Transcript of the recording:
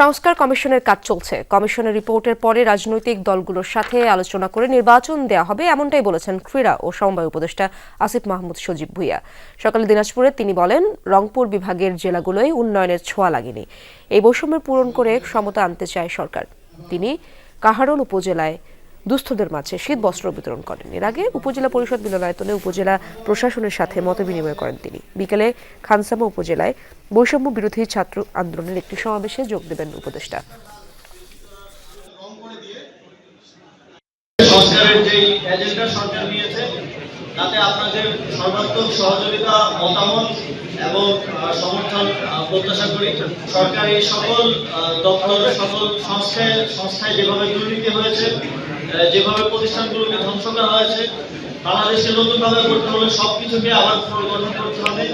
সংস্কার কমিশনের কাজ চলছে। কমিশনের রিপোর্টের পরে রাজনৈতিক দলগুলোর সাথে আলোচনা করে নির্বাচন দেয়া হবে, এমনটাই বলেছেন ক্রীড়া ও সমবায় উপদেষ্টা আসিফ মাহমুদ সজীব ভুইয়া। সকালে দিনাজপুরে তিনি বলেন, রংপুর বিভাগের জেলাগুলোয় উন্নয়নের ছোঁয়া লাগেনি। এই বৈষম্যের পূরণ করে সমতা আনতে চায় সরকার। তিনি কাহারোল উপজেলায় দুস্থদের মাঝে শীত বস্ত্র বিতরণ করেন। এর আগে উপজেলা পরিষদ মিলনায়তনে উপজেলা প্রশাসনের সাথে মত বিনিময় করেন তিনি। বিকেলে খানসামা উপজেলায় বৈষম্য বিরোধী ছাত্র আন্দোলনের একটি সমাবেশে যোগ দেবেন উপদেষ্টা। সরকারের যে এজেন্ডা সরকার নিয়েছে তাতে আপনাদের সর্বাত্মক সহযোগিতা, মতামত এবং সমর্থন প্রত্যাশা করি, সরকার সকল দপ্তর, সকল সংস্থায় সংস্থায় যেভাবে দুর্নীতি হয়েছে যেভাবে প্রতিষ্ঠানগুলোকে ধ্বংস করা হয়েছে, বাংলাদেশে নতুনভাবে করতে হলে সবকিছুকে আবার পুনর্গঠন করতে হবে।